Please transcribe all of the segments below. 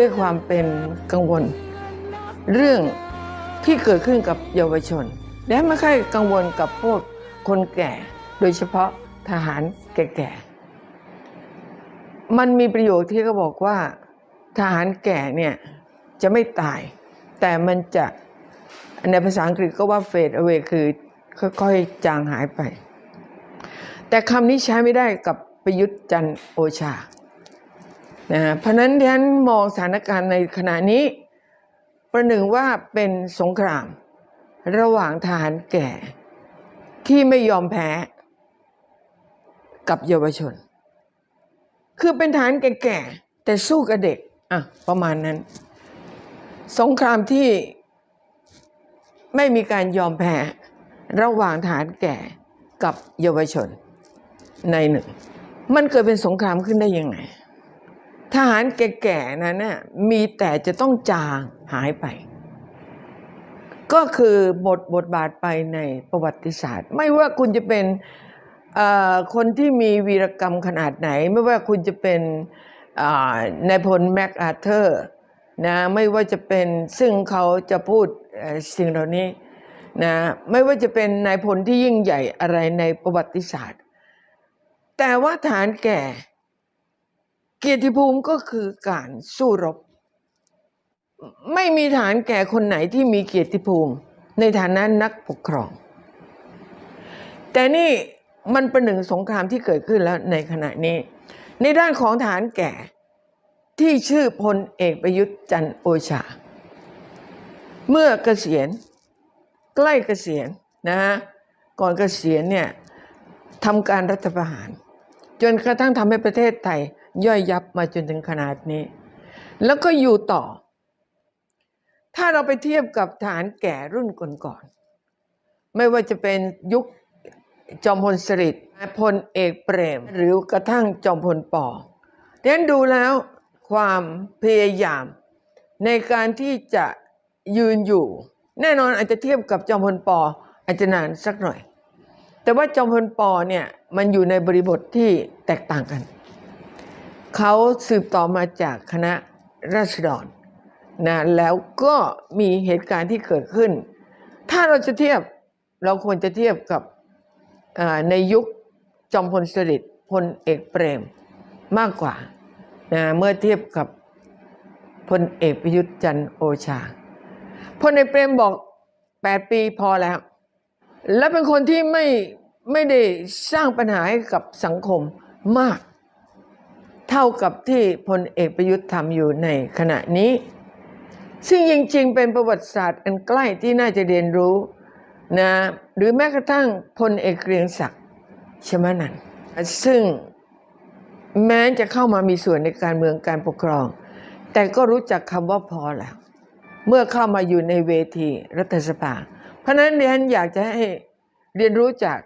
ด้วยความเป็นกังวล เรื่องที่เกิดขึ้นกับเยาวชน และไม่ค่อยกังวลกับพวกคนแก่ โดยเฉพาะทหารแก่ๆ มันมีประโยคที่เขาบอกว่า ทหารแก่เนี่ยจะไม่ตาย แต่มันจะในภาษาอังกฤษก็ว่า fade away คือค่อยๆ จางหายไป แต่คำนี้ใช้ไม่ได้กับประยุทธ์จันโอชา นะเพราะฉะนั้นดิฉันมองสถานการณ์ในขณะนี้ ประหนึ่งว่าเป็นสงคราม ระหว่างทหารแก่ที่ไม่ยอมแพ้ กับเยาวชน คือเป็นทหารแก่ๆแต่สู้กับเด็กอะประมาณนั้น สงครามที่ไม่มีการยอมแพ้ระหว่างทหารแก่กับเยาวชนในหนึ่ง มันเกิดเป็นสงครามขึ้นได้ยังไง ทหารแก่ๆนั้นน่ะมีแต่จะต้องจางหายไป ก็คือหมดบทบาทไปในประวัติศาสตร์ ไม่ว่าคุณจะเป็นคนที่มีวีรกรรมขนาดไหน ไม่ว่าคุณจะเป็นนายพลแม็กอาเธอร์นะไม่ว่าจะเป็นซึ่งเขาจะพูดสิ่งเหล่านี้นะไม่ว่าจะเป็นนายพลที่ยิ่งใหญ่อะไรในประวัติศาสตร์ แต่ว่าฐานแก่ เกียรติภูมิก็คือการสู้รบ ไม่มีฐานแก่คนไหนที่มีเกียรติภูมิ ในฐานะนักปกครอง แต่นี่มันเป็นหนึ่งสงครามที่เกิดขึ้นแล้วในขณะนี้ ในด้านของฐานแก่ที่ชื่อพลเอกประยุทธ์จันทร์โอชา เมื่อเกษียณใกล้เกษียณนะฮะก่อนเกษียณเนี่ยทำการรัฐประหาร จนกระทั่งทำให้ประเทศไทย ย่อยยับมาจนถึงขนาดนี้ แล้วก็อยู่ต่อ ถ้าเราไปเทียบกับฐานแก่รุ่นก่อนๆไม่ว่าจะเป็นยุคจอมพลสฤษดิ์พลเอกเปรม หรือกระทั่งจอมพลปอดังนั้นดูแล้วความพยายามในการที่จะยืนอยู่ แน่นอนอาจจะเทียบกับจอมพลปออาจจะนานสักหน่อย แต่ว่าจอมพลปอเนี่ยมันอยู่ในบริบทที่แตกต่างกัน เขาสืบต่อมาจากคณะราษฎรนะแล้วก็มีเหตุการณ์ที่เกิดขึ้น ถ้าเราจะเทียบเราควรจะเทียบกับในยุคจอมพลสฤษดิ์พลเอกเปรมมากกว่านะเมื่อเทียบกับพลเอกประยุทธ์จันทร์โอชาพลเอกเปรมบอก 8 ปีพอแล้ว และเป็นคนที่ไม่ไม่ได้สร้างปัญหาให้กับสังคมมาก เท่ากับที่พลเอกประยุทธ์ทำอยู่ในขณะนี้ ซึ่งจริงๆ เป็นประวัติศาสตร์อันใกล้ที่น่าจะเรียนรู้นะหรือแม้กระทั่งพลเอกเกรียงศักดิ์ชมานันซึ่งแม้จะเข้ามามีส่วนในการเมืองการปกครอง แต่ก็รู้จักคำว่าพอแล้วเมื่อเข้ามาอยู่ในเวทีรัฐสภา เพราะฉะนั้นดิฉันอยากจะให้เรียนรู้จาก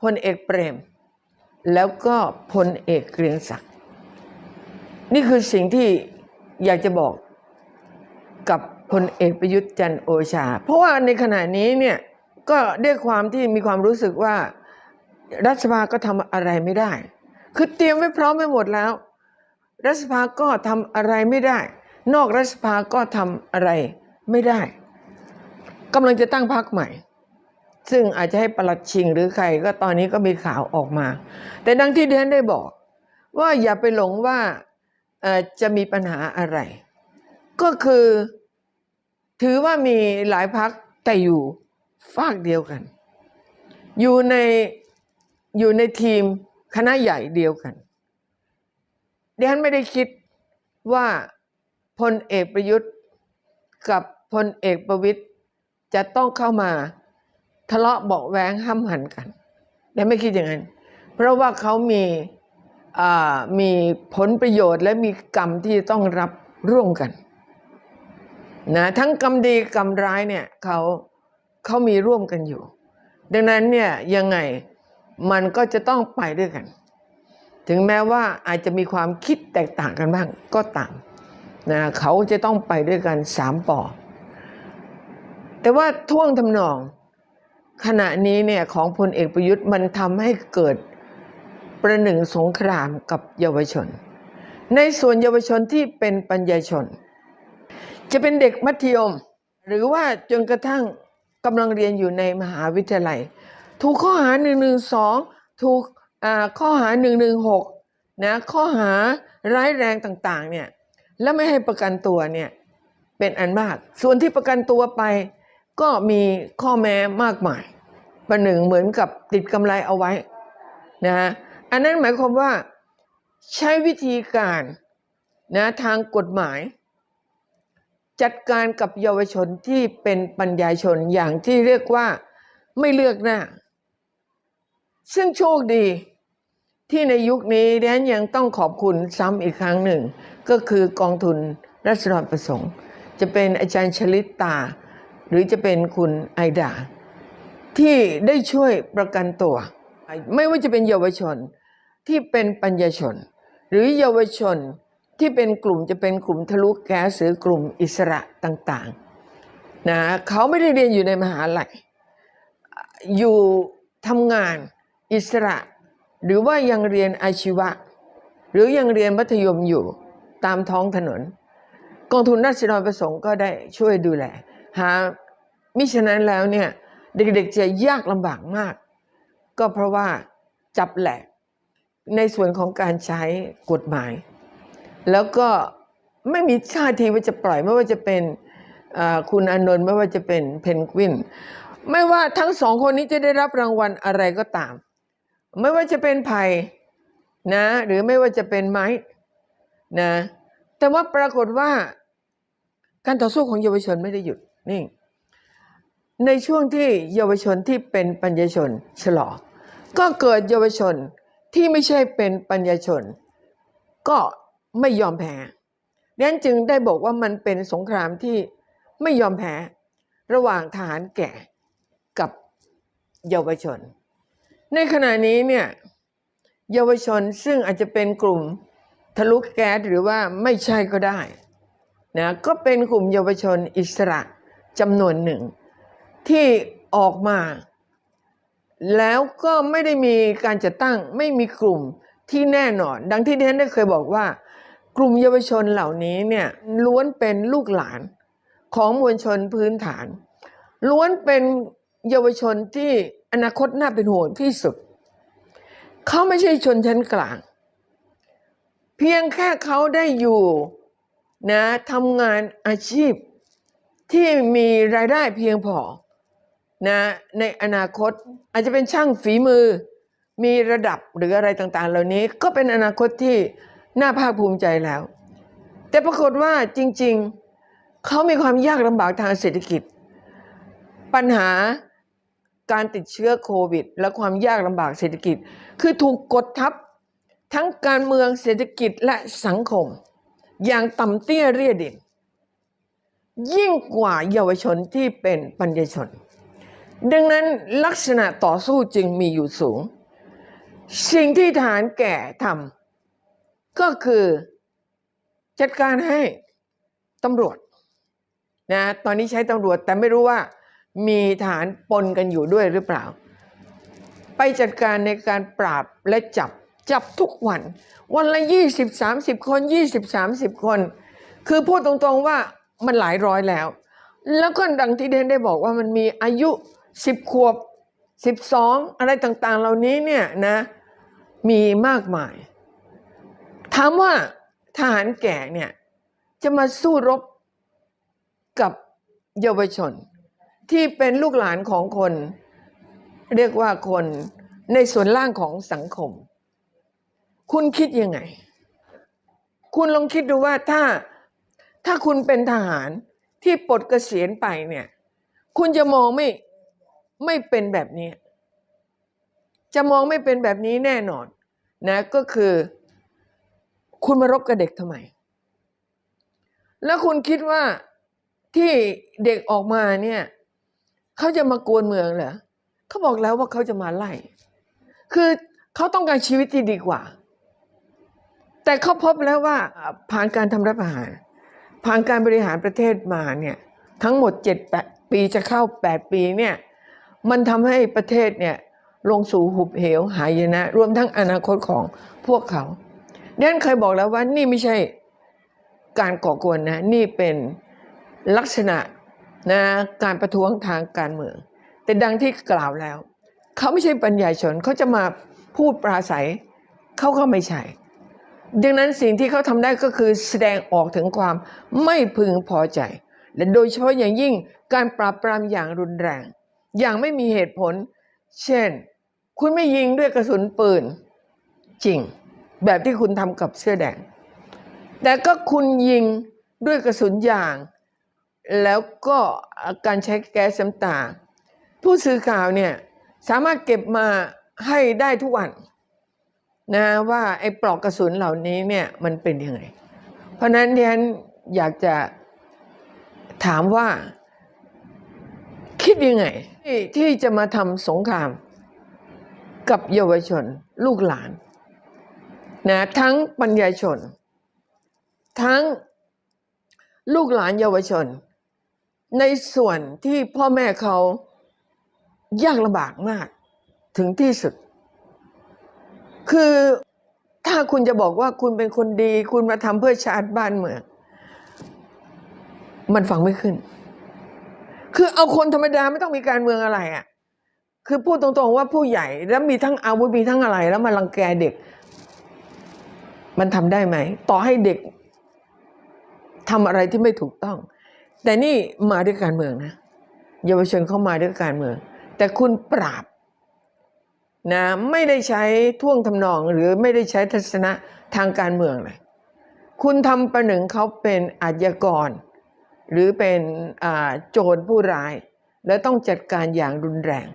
พลเอกเปรม แล้วก็พลเอกเกรียงศักดิ์นี่คือสิ่งที่อยากจะบอกกับพลเอกประยุทธ์จันโอชา เพราะว่าในขณะนี้เนี่ยก็ด้วยความที่มีความรู้สึกว่ารัฐสภาก็ทำอะไรไม่ได้ คือเตรียมไว้พร้อมไปหมดแล้ว รัฐสภาก็ทำอะไรไม่ได้ นอกรัฐสภาก็ทำอะไรไม่ได้กำลังจะตั้งพรรคใหม่ ซึ่งอาจจะให้ประหลัดชิงหรือใครก็ตอนนี้ก็มีข่าวออกมา แต่ดังที่เดนได้บอก ว่าอย่าไปหลงว่าจะมีปัญหาอะไร ก็คือถือว่ามีหลายพักแต่อยู่ฝากเดียวกัน อยู่ในอยู่ในทีมคณะใหญ่เดียวกันดิฉันไม่ได้คิดว่าพลเอกประยุทธ์กับพลเอกประวิตยจะต้องเข้ามา ทะเลาะเบาแวงห้ำหันกันดิฉันไม่คิดอย่างนั้น เพราะว่าเขามีมีผลประโยชน์และมีกรรมที่ต้องรับร่วมกันนะทั้งกรรมดีกรรมร้ายเนี่ยเขาเขามีร่วมกันอยู่ ดังนั้นเนี่ยยังไงมันก็จะต้องไปด้วยกัน ถึงแม้ว่าอาจจะมีความคิดแตกต่างกันบ้างก็ตามนะเขาจะต้องไปด้วยกันสามปอแต่ว่าท่วงทำนอง ขณะนี้เนี่ยของพลเอกประยุทธ์มันทำให้เกิดประหนึ่งสงครามกับเยาวชน ในส่วนเยาวชนที่เป็นปัญญาชน จะเป็นเด็กมัธยม หรือว่าจนกระทั่งกำลังเรียนอยู่ในมหาวิทยาลัย ถูกข้อหา 112 ถูกอ่าข้อหา 116 นะข้อหาร้ายแรงต่างๆเนี่ยและไม่ให้ประกันตัวเนี่ยเป็นอันมาก ส่วนที่ประกันตัวไป ก็มีข้อแม้มากมายประหนึ่งเหมือนกับติดกำไรเอาไว้นะฮะอันนั้นหมายความว่าใช้วิธีการนะทางกฎหมาย จัดการกับเยาวชนที่เป็นปัญญาชนอย่างที่เรียกว่าไม่เลือกหน้า ซึ่งโชคดีที่ในยุคนี้แดนยังต้องขอบคุณซ้ำอีกครั้งหนึ่ง ก็คือกองทุนรัศดรประสงค์ จะเป็นอาจารย์ชลิตตา หรือจะเป็นคุณไอดา ที่ได้ช่วยประกันตัว ไม่ว่าจะเป็นเยาวชนที่เป็นปัญญาชน หรือเยาวชนที่เป็นกลุ่มจะเป็นกลุ่มทะลุแก๊สหรือกลุ่มอิสระต่างๆนะเขาไม่ได้เรียนอยู่ในมหาลัยอยู่ทำงานอิสระ หรือว่ายังเรียนอาชีวะ หรือยังเรียนมัธยมอยู่ตามท้องถนน กองทุนราษฎรประสงค์ก็ได้ช่วยดูแล หามิฉะนั้นแล้วเนี่ยเด็กๆจะยากลำบากมาก ก็เพราะว่าจับแหลกในส่วนของการใช้กฎหมาย แล้วก็ไม่มีท่าทีว่าจะปล่อยไม่ว่าจะเป็นคุณอานนท์ไม่ว่าจะเป็นเพนกวิน ไม่ว่าทั้งสองคนนี้จะได้รับรางวัลอะไรก็ตาม ไม่ว่าจะเป็นไผ่นะ หรือไม่ว่าจะเป็นไม้นะแต่ว่าปรากฏว่าการต่อสู้ของเยาวชนไม่ได้หยุด นี่ในช่วงที่เยาวชนที่เป็นปัญญาชนฉลอก็เกิดเยาวชนที่ไม่ใช่เป็นปัญญาชน ก็ไม่ยอมแพ้ดังนั้นจึงได้บอกว่ามันเป็นสงครามที่ไม่ยอมแพ้ระหว่างทหารแก่กับเยาวชน ในขณะนี้เนี่ยเยาวชนซึ่งอาจจะเป็นกลุ่มทะลุแก๊สหรือว่าไม่ใช่ก็ได้นะก็เป็นกลุ่มเยาวชนอิสระ จำนวนหนึ่ง ที่ออกมา แล้วก็ไม่ได้มีการจัดตั้งไม่มีกลุ่มที่แน่นอน ดังที่ดิฉันได้เคยบอกว่า กลุ่มเยาวชนเหล่านี้เนี่ยล้วนเป็นลูกหลานของมวลชนพื้นฐาน ล้วนเป็นเยาวชนที่อนาคตน่าเป็นห่วงที่สุด เขาไม่ใช่ชนชั้นกลาง เพียงแค่เขาได้อยู่นะทำงานอาชีพ ที่มีรายได้เพียงพอนะในอนาคตอาจจะเป็นช่างฝีมือ มีระดับหรืออะไรต่างๆ เหล่านี้ก็เป็นอนาคตที่น่าภาคภูมิใจแล้ว แต่ปรากฏว่าจริงๆ เขามีความยากลำบากทางเศรษฐกิจ ปัญหาการติดเชื้อโควิด และความยากลำบากเศรษฐกิจ คือถูกกดทับทั้งการเมืองเศรษฐกิจและสังคม อย่างต่ำเตี้ยเรียดิน ยิ่งกว่าเยาวชนที่เป็นปัญญชน ดังนั้นลักษณะต่อสู้จึงมีอยู่สูง สิ่งที่ทหารแก่ทำก็คือจัดการให้ตำรวจนะตอนนี้ใช้ตำรวจแต่ไม่รู้ว่ามีทหารปนกันอยู่ด้วยหรือเปล่า ไปจัดการในการปราบและจับจับทุกวัน วันละยี่สิบสามสิบคนยี่สิบสามสิบคน คือพูดตรงๆว่า มันหลายร้อยแล้ว แล้วก็ดังที่เดนได้บอกว่ามันมีอายุสิบขวบสิบสองอะไรต่างๆ เหล่านี้เนี่ยนะมีมากมายถามว่าทหารแก่เนี่ยจะมาสู้รบกับเยาวชน ที่เป็นลูกหลานของคน เรียกว่าคนในส่วนล่างของสังคม คุณคิดยังไง คุณลองคิดดูว่าถ้า ถ้าคุณเป็นทหารที่ปลดเกษียณไปเนี่ย คุณจะมองไม่ไม่เป็นแบบนี้ จะมองไม่เป็นแบบนี้แน่นอนนะก็คือ คุณมารบกับเด็กทำไม แล้วคุณคิดว่าที่เด็กออกมาเนี่ยเขาจะมากวนเมืองเหรอเขาบอกแล้วว่าเขาจะมาไล่ คือเขาต้องการชีวิตที่ดีกว่า แต่เขาพบแล้วว่าผ่านการทำรัฐประหาร ผ่านการบริหารประเทศมาเนี่ยทั้งหมดเจ็ดแปดปีจะเข้าแปดปีเนี่ยมันทำให้ประเทศเนี่ยลงสู่หุบเหวหายนะ รวมทั้งอนาคตของพวกเขาดังนั้นเคยบอกแล้วว่านี่ไม่ใช่การก่อกวนนะนี่เป็นลักษณะนะการประท้วงทางการเมือง แต่ดังที่กล่าวแล้ว เขาไม่ใช่ปัญญาชนเขาจะมาพูดปราศัยเขาก็ไม่ใช่ ดังนั้นสิ่งที่เขาทำได้ก็คือแสดงออกถึงความไม่พึงพอใจ และโดยเฉพาะอย่างยิ่งการปราบปรามอย่างรุนแรง อย่างไม่มีเหตุผล เช่น คุณไม่ยิงด้วยกระสุนปืน จริง แบบที่คุณทำกับเสื้อแดง แต่ก็คุณยิงด้วยกระสุนยาง แล้วก็การใช้แก๊สน้ำตา ผู้สื่อข่าวเนี่ยสามารถเก็บมาให้ได้ทุกวัน นะว่าไอ้ปลอกกระสุนเหล่านี้เนี่ยมันเป็นยังไง เพราะนั้นดิฉันอยากจะถามว่าคิดยังไงทที่จะมาทำสงครามกับเยาวชนลูกหลานนะทั้งปัญญาชน ทั้งลูกหลานเยาวชน ในส่วนที่พ่อแม่เขายากลำบากมากถึงที่สุด คือถ้าคุณจะบอกว่าคุณเป็นคนดี คุณมาทำเพื่อชาติบ้านเมือง มันฟังไม่ขึ้น คือเอาคนธรรมดาไม่ต้องมีการเมืองอะไรอะ่ะ คือพูดตรงๆว่าผู้ใหญ่แล้วมีทั้งอาวุธมีทั้งอะไร แล้วมารังแกเด็ก มันทำได้ไหม ต่อให้เด็กทำอะไรที่ไม่ถูกต้อง แต่นี่มาด้วยการเมืองนะเยาวชนเข้ามาด้วยการเมือง แต่คุณปราบ นะไม่ได้ใช้ท่วงทำนองหรือไม่ได้ใช้ทัศนะทางการเมืองเลยคุณทำประหนึ่งเขาเป็นอาชญากร หรือเป็นโจรผู้ร้าย และต้องจัดการอย่างรุนแรง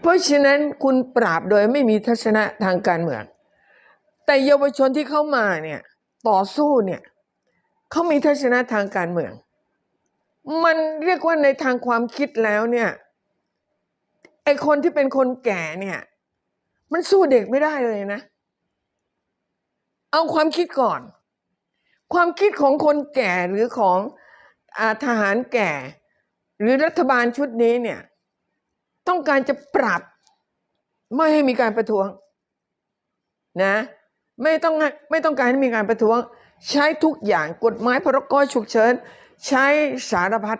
เพราะฉะนั้นคุณปราบโดยไม่มีทัศนะทางการเมือง แต่เยาวชนที่เข้ามาเนี่ยต่อสู้เนี่ยเขามีทัศนะทางการเมือง มันเรียกว่าในทางความคิดแล้วเนี่ยไอคนที่เป็นคนแก่เนี่ย มันสู้เด็กไม่ได้เลยนะ เอาความคิดก่อน ความคิดของคนแก่หรือของอาทหารแก่ หรือรัฐบาลชุดนี้เนี่ย ต้องการจะปรับ ไม่ให้มีการประท้วง นะ ไม่ต้องไม่ต้องการให้มีการประท้วง ใช้ทุกอย่างกฎหมายพรกฉุกเฉินใช้สารพัด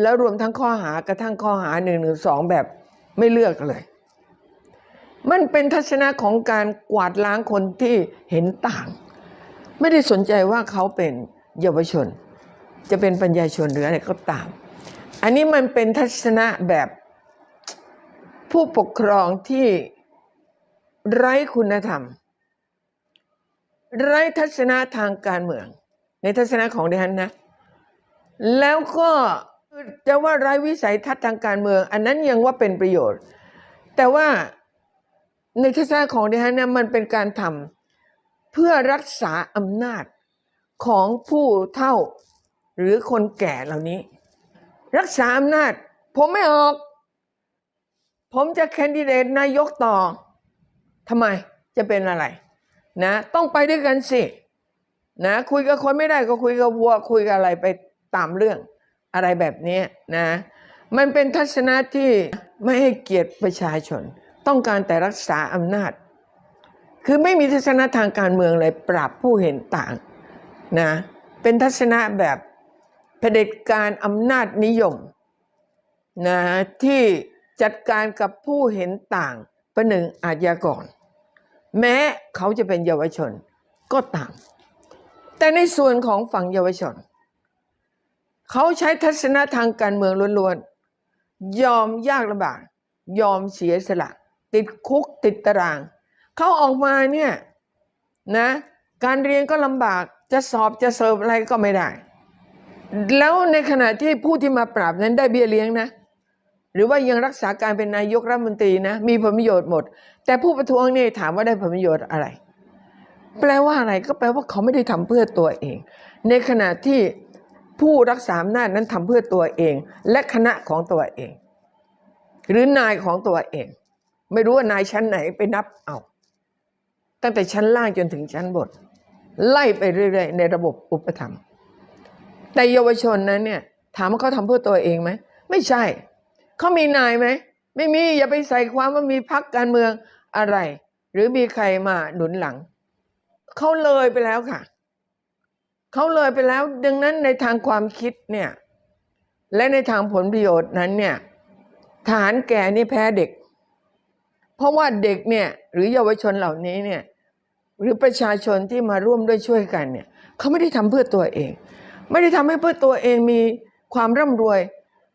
แล้วรวมทั้งข้อหากระทั่งข้อหาหนึ่งหนึ่งสองแบบไม่เลือกเลย มันเป็นทัศนะของการกวาดล้างคนที่เห็นต่าง ไม่ได้สนใจว่าเขาเป็นเยาวชน จะเป็นปัญญาชนหรืออะไรก็ตาม อันนี้มันเป็นทัศนะแบบผู้ปกครองที่ไร้คุณธรรม ไร้ทัศนะทางการเมือง ในทัศนะของดิฉันนะ แล้วก็จะว่าไร้วิสัยทัศน์ทางการเมือง อันนั้นยังว่าเป็นประโยชน์ แต่ว่า ในทัศนะของดิฉันเนี่ยมันเป็นการทำเพื่อรักษาอำนาจของผู้เฒ่าหรือคนแก่เหล่านี้ รักษาอำนาจ ผมไม่ออก ผมจะแคนดิเดตนายกต่อทำไมจะเป็นอะไร นะ ต้องไปด้วยกันสินะคุยกับคนไม่ได้ก็คุยกับวัว คุยกับอะไรไปตามเรื่องอะไรแบบนี้นะ มันเป็นทัศนะที่ไม่ให้เกียรติประชาชน ต้องการแต่รักษาอำนาจ คือไม่มีทัศนะทางการเมืองเลยปรับผู้เห็นต่างนะเป็นทัศนะแบบเผด็จการอำนาจนิยมนะที่จัดการกับผู้เห็นต่างประหนึ่งอาชญากร แม้เขาจะเป็นเยาวชนก็ตาม แต่ในส่วนของฝั่งเยาวชน เขาใช้ทัศนะทางการเมืองล้วนๆ ยอมยากลำบาก ยอมเสียสละ ติดคุกติดตาราง เขาออกมาเนี่ยนะการเรียนก็ลำบากจะสอบจะเสิร์ฟอะไรก็ไม่ได้ แล้วในขณะที่ผู้ที่มาปราบนั้นได้เบี้ยเลี้ยงนะ หรือว่ายังรักษาการเป็นนายกรัฐมนตรีนะ มีผลประโยชน์หมด แต่ผู้ประท้วงนี่ถามว่าได้ผลประโยชน์อะไร แปลว่าอะไรก็แปลว่าเขาไม่ได้ทำเพื่อตัวเอง ในขณะที่ผู้รักษาอำนาจนั้นทำเพื่อตัวเอง และคณะของตัวเอง หรือนายของตัวเอง ไม่รู้ว่านายชั้นไหนไปนับเอาตั้งแต่ชั้นล่างจนถึงชั้นบนไล่ไปเรื่อยๆ ในระบบอุปถัมภ์แต่เยาวชนนั้นเนี่ย ถามว่าเขาทำเพื่อตัวเองไหมไม่ใช่ เขามีนายไหมไม่มีอย่าไปใส่ความว่ามีพักการเมืองอะไร หรือมีใครมาหนุนหลังเขาเลยไปแล้วค่ะเขาเลยไปแล้ว ดังนั้นในทางความคิดเนี่ย และในทางผลประโยชน์นั้นเนี่ยทหารแก่นี่แพ้เด็ก เพราะว่าเด็กเนี่ยหรือเยาวชนเหล่านี้เนี่ยหรือประชาชนที่มาร่วมด้วยช่วยกันเนี่ยเขาไม่ได้ทำเพื่อตัวเอง ไม่ได้ทำให้เพื่อตัวเองมีความร่ำรวย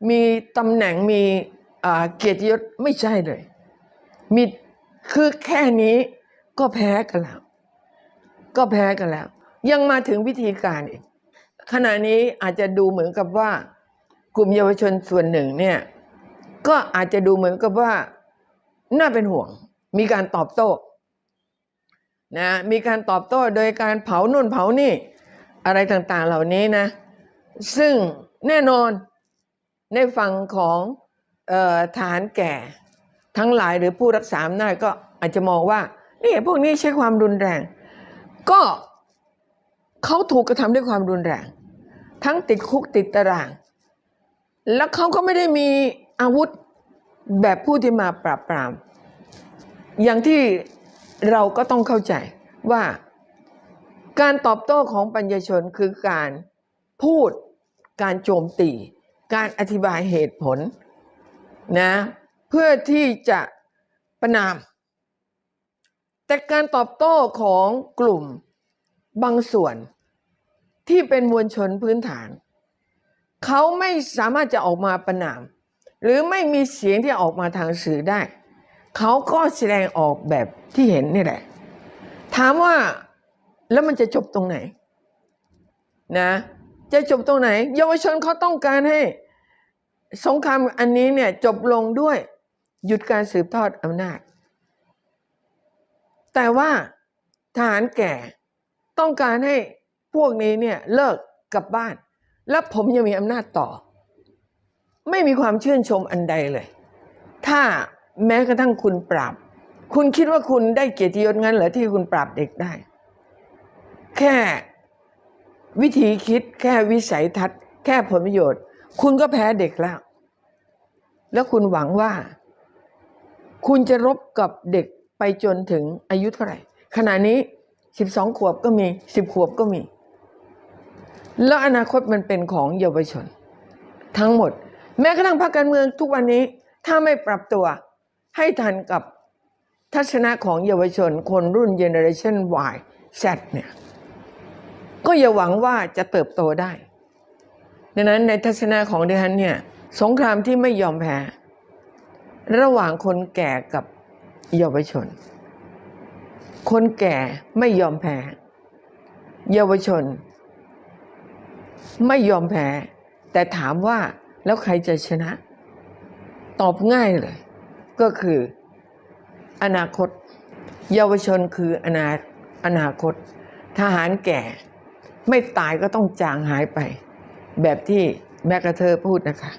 มีตำแหน่งมีเกียรติยศไม่ใช่เลยมีคือแค่นี้ก็แพ้กันแล้ว ก็แพ้กันแล้ว ยังมาถึงวิธีการอีกขณะนี้อาจจะดูเหมือนกับว่า กลุ่มเยาวชนส่วนหนึ่งเนี่ยก็อาจจะดูเหมือนกับว่า น่าเป็นห่วง มีการตอบโต้นะมีการตอบโต้โดยการเผานู่นเผานี่อะไรต่างๆเหล่านี้นะ ซึ่งแน่นอนในฝั่งของออฐานแก่ทั้งหลายหรือผู้รักษาอำนาจก็อาจจะมองว่านี่พวกนี้ใช้ความรุนแรง ก็เขาถูกกระทำด้วยความรุนแรง ทั้งติดคุกติดตาราง แล้วเขาก็ไม่ได้มีอาวุธ แบบผู้ที่มาปราบปราม อย่างที่เราก็ต้องเข้าใจว่าการตอบโต้ของปัญญาชนคือการพูดการโจมตี การอธิบายเหตุผลนะเพื่อที่จะประนาม แต่การตอบโต้ของกลุ่มบางส่วนที่เป็นมวลชนพื้นฐาน เขาไม่สามารถจะออกมาประนาม หรือไม่มีเสียงที่ออกมาทางสื่อได้ เขาก็แสดงออกแบบที่เห็นนี่แหละ ถามว่าแล้วมันจะจบตรงไหน นะ จะจบตรงไหน เยาวชนเขาต้องการให้สงครามอันนี้เนี่ยจบลงด้วยหยุดการสืบทอดอำนาจ แต่ว่าทหารแก่ต้องการให้พวกนี้เนี่ยเลิกกลับบ้าน และผมยังมีอำนาจต่อ ไม่มีความชื่นชมอันใดเลย ถ้าแม้กระทั่งคุณปราบ คุณคิดว่าคุณได้เกียรติยศงั้นเหรอที่คุณปราบเด็กได้ แค่วิธีคิดแค่วิสัยทัศน์ แค่ผลประโยชน์ คุณก็แพ้เด็กแล้ว แล้วคุณหวังว่า คุณจะรบกับเด็กไปจนถึงอายุเท่าไหร่ ขณะนี้สิบสองขวบก็มีสิบขวบก็มี แล้วอนาคตมันเป็นของเยาวชน ทั้งหมด แม้กระทั่งพรรคการเมืองทุกวันนี้ถ้าไม่ปรับตัวให้ทันกับทัศนะของเยาวชนคนรุ่นเจเนอเรชัน Y Z เนี่ยก็อย่าหวังว่าจะเติบโตได้ดังนั้นในทัศนะของดิฉันเนี่ยสงครามที่ไม่ยอมแพ้ ระหว่างคนแก่กับเยาวชน คนแก่ไม่ยอมแพ้ เยาวชน ไม่ยอมแพ้ แต่ถามว่า แล้วใครจะชนะ ตอบง่ายเลย ก็คืออนาคต เยาวชนคืออนาอนาคต ทหารแก่ ไม่ตายก็ต้องจางหายไป แบบที่แมกกาเธอพูดนะคะ